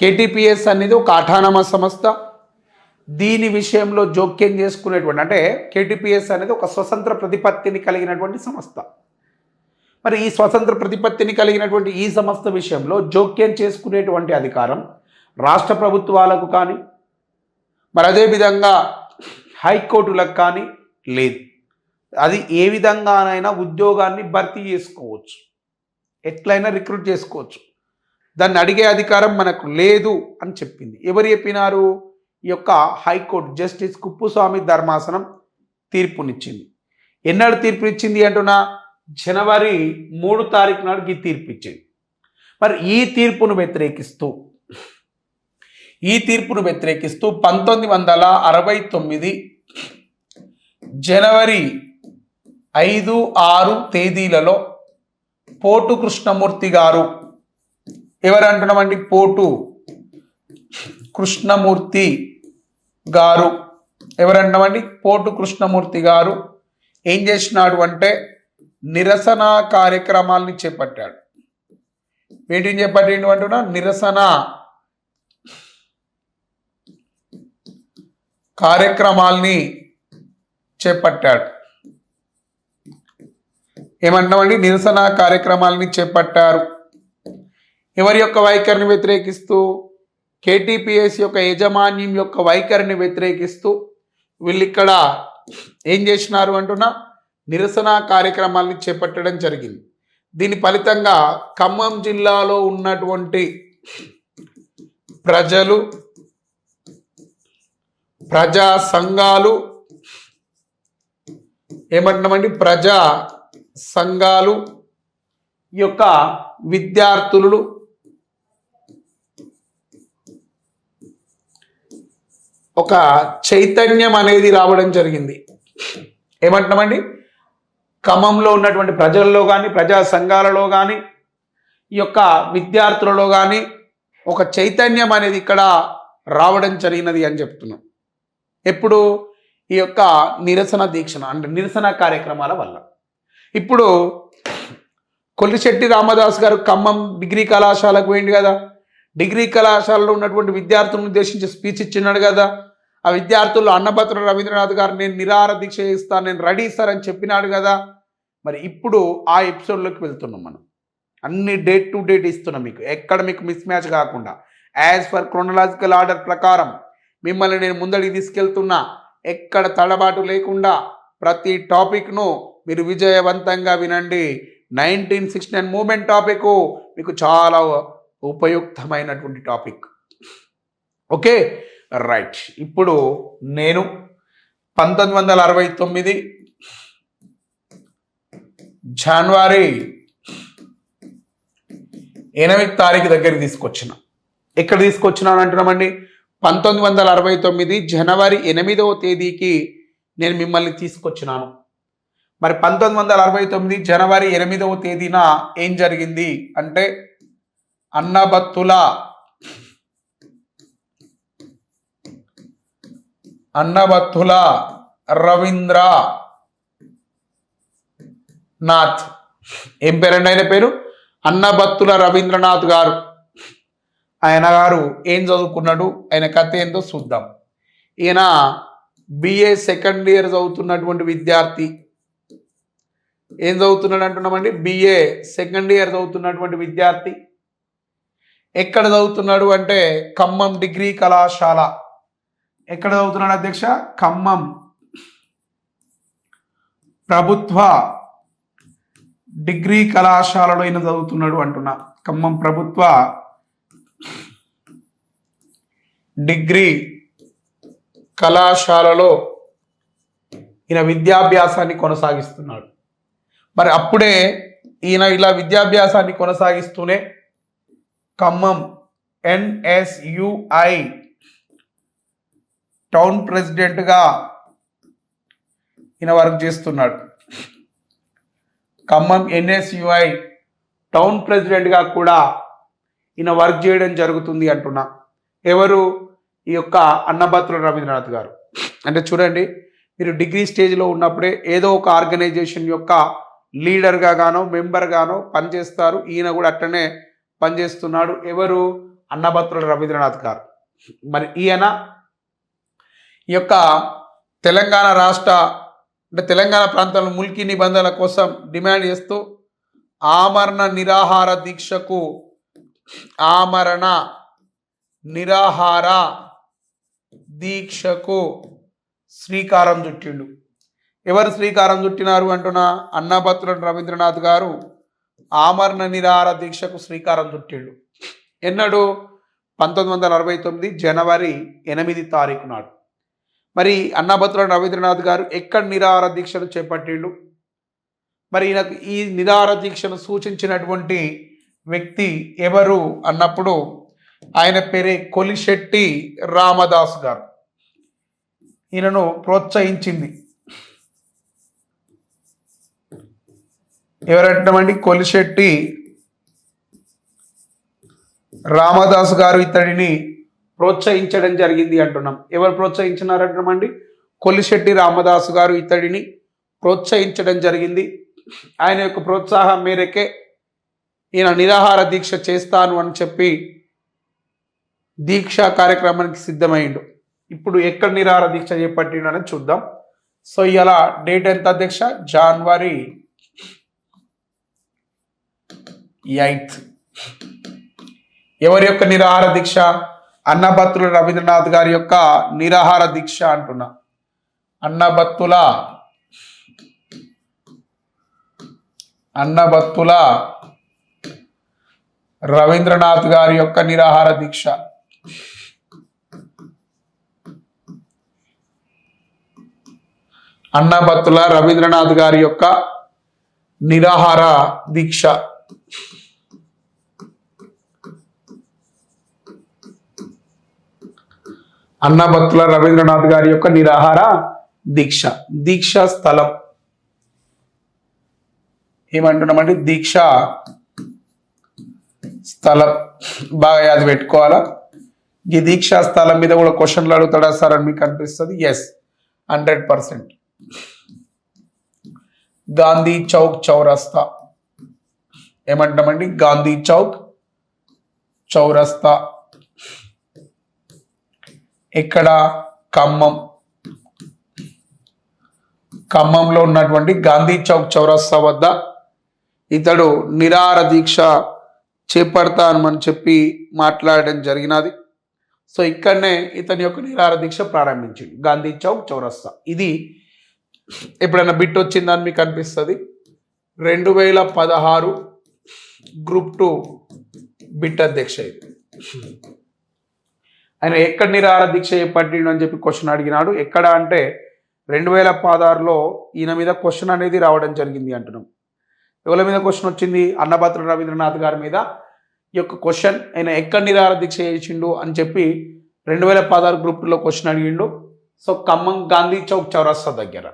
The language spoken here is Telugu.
కేటీపీఎస్ అనేది ఒక ఆఠానమా సంస్థ. దీని విషయంలో జోక్యం చేసుకునేటువంటి అంటే కేటీపీఎస్ అనేది ఒక స్వతంత్ర ప్రతిపత్తిని కలిగినటువంటి సంస్థ. మరి ఈ స్వతంత్ర ప్రతిపత్తిని కలిగినటువంటి ఈ సంస్థ విషయంలో జోక్యం చేసుకునేటువంటి అధికారం రాష్ట్ర ప్రభుత్వాలకు కానీ మరి అదేవిధంగా హైకోర్టులకు కానీ లేదు. అది ఏ విధంగానైనా ఉద్యోగాన్ని భర్తీ చేసుకోవచ్చు. ఎట్లయినా రిక్రూట్ చేసుకోవచ్చు. దాన్ని అడిగే అధికారం మనకు లేదు అని చెప్పింది. ఎవరు చెప్పినారు? ఈ యొక్క హైకోర్టు జస్టిస్ కుప్పుస్వామి ధర్మాసనం తీర్పునిచ్చింది. ఎన్నడు తీర్పునిచ్చింది అంటున్నా? జనవరి మూడు తారీఖు నాడు ఈ తీర్పు ఇచ్చింది మరి ఈ తీర్పును వ్యతిరేకిస్తూ ఈ తీర్పును వ్యతిరేకిస్తూ పంతొమ్మిది వందల అరవై తొమ్మిది జనవరి ఐదు ఆరు తేదీలలో పోటు కృష్ణమూర్తి గారు ఎవరు అంటున్నామండి పోటు. కృష్ణమూర్తి గారు. ఎవరంటామండి పోటు కృష్ణమూర్తి గారు. ఏం చేసినాడు అంటే నిరసన కార్యక్రమాలని చేపట్టాడు. వీటిని చేపట్టిండు అంటున్నా? నిరసన కార్యక్రమాల్ని చేపట్టాడు. ఏమంటామండి నిరసన కార్యక్రమాలని చేపట్టారు. ఎవరి యొక్క వైఖరిని వ్యతిరేకిస్తూ కేటీపీఎస్ యొక్క యజమాన్యం యొక్క వైఖరిని వ్యతిరేకిస్తూ వీళ్ళు ఇక్కడ ఏం చేసినారు అంటున్నా నిరసన కార్యక్రమాలను చేపట్టడం జరిగింది. దీని ఫలితంగా ఖమ్మం జిల్లాలో ఉన్నటువంటి ప్రజలు ప్రజా సంఘాలు ఏమంటున్నామండి? ప్రజా సంఘాలు యొక్క విద్యార్థులు ఒక చైతన్యం అనేది రావడం జరిగింది. ఏమంటున్నామండి? ఖమ్మంలో ఉన్నటువంటి ప్రజల్లో కానీ ప్రజా సంఘాలలో కానీ ఈ యొక్క విద్యార్థులలో కానీ ఒక చైతన్యం అనేది ఇక్కడ రావడం జరిగినది అని చెప్తున్నాం. ఎప్పుడు? ఈ యొక్క నిరసన దీక్షణ అంటే నిరసన కార్యక్రమాల వల్ల. ఇప్పుడు కొల్లిశెట్టి రామదాస్ గారు ఖమ్మం డిగ్రీ కళాశాలకు పోయింది కదా. డిగ్రీ కళాశాలలో ఉన్నటువంటి విద్యార్థులను ఉద్దేశించి స్పీచ్ ఇచ్చినాడు కదా. ఆ విద్యార్థులు అన్నభద్ర రవీంద్రనాథ్ గారు నేను నిరార దీక్ష చేస్తాను నేను రెడీ సార్ అని చెప్పినాడు కదా. మరి ఇప్పుడు ఆ ఎపిసోడ్లోకి వెళ్తున్నాం మనం. అన్ని డేట్ టు డేట్ ఇస్తున్నాం మీకు. ఎక్కడ మీకు మిస్ మ్యాచ్ కాకుండా. యాజ్ ఫర్ క్రొనలాజికల్ ఆర్డర్ ప్రకారం మిమ్మల్ని నేను ముందడికి తీసుకెళ్తున్నా. ఎక్కడ తడబాటు లేకుండా ప్రతి టాపిక్ను మీరు విజయవంతంగా వినండి. Nineteen sixty nine movement topic మీకు చాలా ఉపయుక్తమైనటువంటి టాపిక్. Okay right. ఇప్పుడు నేను పంతొమ్మిది వందల అరవై తొమ్మిది జనవరి ఎనిమిది తారీఖు దగ్గరికి తీసుకొచ్చిన. ఎక్కడ తీసుకొచ్చినాను అంటున్నామండి? పంతొమ్మిది వందల అరవై తొమ్మిది జనవరి ఎనిమిదవ తేదీకి నేను మిమ్మల్ని తీసుకొచ్చినాను. మరి పంతొమ్మిది వందల అరవై తొమ్మిది జనవరి ఎనిమిదవ తేదీన ఏం జరిగింది? అంటే అన్నబత్తుల అన్నబత్తుల రవీంద్ర నాథ్. ఏం పేరండి ఆయన పేరు? అన్నబత్తుల రవీంద్రనాథ్ గారు. ఆయన గారు ఏం చదువుకున్నాడు? ఆయన కథ ఏందో చూద్దాం. ఈయన బిఏ సెకండ్ ఇయర్ చదువుతున్నటువంటి విద్యార్థి. ఏం చదువుతున్నాడు అంటున్నామండి? బిఏ సెకండ్ ఇయర్ చదువుతున్నటువంటి విద్యార్థి. ఎక్కడ చదువుతున్నాడు అంటే ఖమ్మం డిగ్రీ కళాశాల. ఎక్కడ చదువుతున్నాడు అధ్యక్ష? ఖమ్మం. ప్రభుత్వ డిగ్రీ కళాశాలలో ఈయన చదువుతున్నాడు అంటున్నా. ఖమ్మం ప్రభుత్వ డిగ్రీ కళాశాలలో ఈయన విద్యాభ్యాసాన్ని కొనసాగిస్తున్నాడు. మరి అప్పుడే ఈయన ఇలా విద్యాభ్యాసాన్ని కొనసాగిస్తూనే ఖమ్మం ఎన్ఎస్యుఐ టౌన్ ప్రెసిడెంట్గా ఈయన వర్క్ చేస్తున్నాడు. ఖమ్మం ఎన్ఎస్యుఐ టౌన్ ప్రెసిడెంట్గా కూడా ఈయన వర్క్ చేయడం జరుగుతుంది అంటున్నా. ఎవరు? ఈ యొక్క అన్నభత్రుల రవీంద్రనాథ్ గారు. అంటే చూడండి మీరు డిగ్రీ స్టేజ్లో ఉన్నప్పుడే ఏదో ఒక ఆర్గనైజేషన్ యొక్క లీడర్గా గానో మెంబర్గానో పనిచేస్తారు. ఈయన కూడా అట్లనే పనిచేస్తున్నాడు. ఎవరు? అన్నభత్రుల రవీంద్రనాథ్ గారు. మరి ఈయన ఈ యొక్క తెలంగాణ రాష్ట్ర అంటే తెలంగాణ ప్రాంతంలో ముల్కీ నిబంధనల కోసం డిమాండ్ చేస్తూ ఆమరణ నిరాహార దీక్షకు ఆమరణ నిరాహార దీక్షకు శ్రీకారం చుట్టిండు. ఎవరు శ్రీకారం చుట్టినారు అంటున్నా? అన్నభత్రుల రవీంద్రనాథ్ గారు. ఆమరణ నిరాహార దీక్షకు శ్రీకారం చుట్టిండు. ఎన్నడు? పంతొమ్మిది వందల అరవై తొమ్మిది జనవరి ఎనిమిది తారీఖు నాడు. మరి అన్నభత్రుల రవీంద్రనాథ్ గారు ఎక్కడ నిరాహార దీక్షను చేపట్టిండు? మరి ఈయనకు ఈ నిరాహార దీక్షను సూచించినటువంటి వ్యక్తి ఎవరు అన్నప్పుడు ఆయన పేరే కొలిశెట్టి రామదాస్ గారు. ఈయనను ప్రోత్సహించింది. ఎవరంటామండి కొలిశెట్టి రామదాస్ గారు ఇతడిని ప్రోత్సహించడం జరిగింది అంటున్నాం. ఎవరు ప్రోత్సహించినారంటున్నామండి కొలిశెట్టి రామదాసు గారు ఇతడిని ప్రోత్సహించడం జరిగింది. ఆయన యొక్క ప్రోత్సాహం మేరకే ఈయన నిరాహార దీక్ష చేస్తాను అని చెప్పి దీక్షా కార్యక్రమానికి సిద్ధమైండు. ఇప్పుడు ఎక్కడ నిరాహార దీక్ష చేపట్టిండు అనేది చూద్దాం. సో ఇలా డేట్ ఎంత అధ్యక్ష? జనవరి ఎయిత్. ఎవరి యొక్క నిరాహార దీక్ష? అన్నభత్తుల రవీంద్రనాథ్ గారి యొక్క నిరాహార దీక్ష అంటున్నా. అన్నభత్తుల అన్నభత్తుల రవీంద్రనాథ్ గారి యొక్క నిరాహార దీక్ష. అన్నభత్తుల రవీంద్రనాథ్ గారి యొక్క నిరాహార దీక్ష. అన్నభత్తుల రవీంద్రనాథ్ గారి యొక్క నిరాహార దీక్ష. దీక్ష స్థలం. ఏమంటున్నామంటే దీక్ష స్థలం. బాగా యాది పెట్టుకోవాలా? ఈ దీక్షా స్థలం మీద కూడా క్వశ్చన్లు అడుగుతాడా సార్ అని మీకు అనిపిస్తుంది? Yes hundred percent Gandhi Chowk చౌరస్తా. ఏమంటామండి? గాంధీ చౌక్ చౌరస్తా. ఇక్కడ ఖమ్మం. ఖమ్మంలో ఉన్నటువంటి గాంధీ చౌక్ చౌరస్తా వద్ద ఇతడు నిరార దీక్ష చేపడతానమని చెప్పి మాట్లాడడం జరిగినది. సో ఇక్కడనే ఇతని యొక్క నిరార దీక్ష ప్రారంభించింది. గాంధీ చౌక్ చౌరస్తా. ఇది ఎప్పుడైనా బిట్ వచ్చిందని మీకు అనిపిస్తుంది? రెండు వేల పదహారు గ్రూప్ టూ బిట్ అధ్యక్ష ఆయన ఎక్కడ నిరాహార దీక్ష చేపట్టిండు అని చెప్పి క్వశ్చన్ అడిగినాడు. ఎక్కడ అంటే రెండు వేల పదహారులో ఈయన మీద క్వశ్చన్ అనేది రావడం జరిగింది అంటున్నాం. ఎవరి మీద క్వశ్చన్ వచ్చింది? అన్నభద్ర రవీంద్రనాథ్ గారి మీద. ఈ యొక్క క్వశ్చన్ ఆయన ఎక్కడ నిరాహార దీక్ష చేసిండు అని చెప్పి రెండు వేల పదహారు గ్రూప్లో క్వశ్చన్ అడిగిండు. సో ఖమ్మం గాంధీ చౌక్ చౌరస్తా దగ్గర.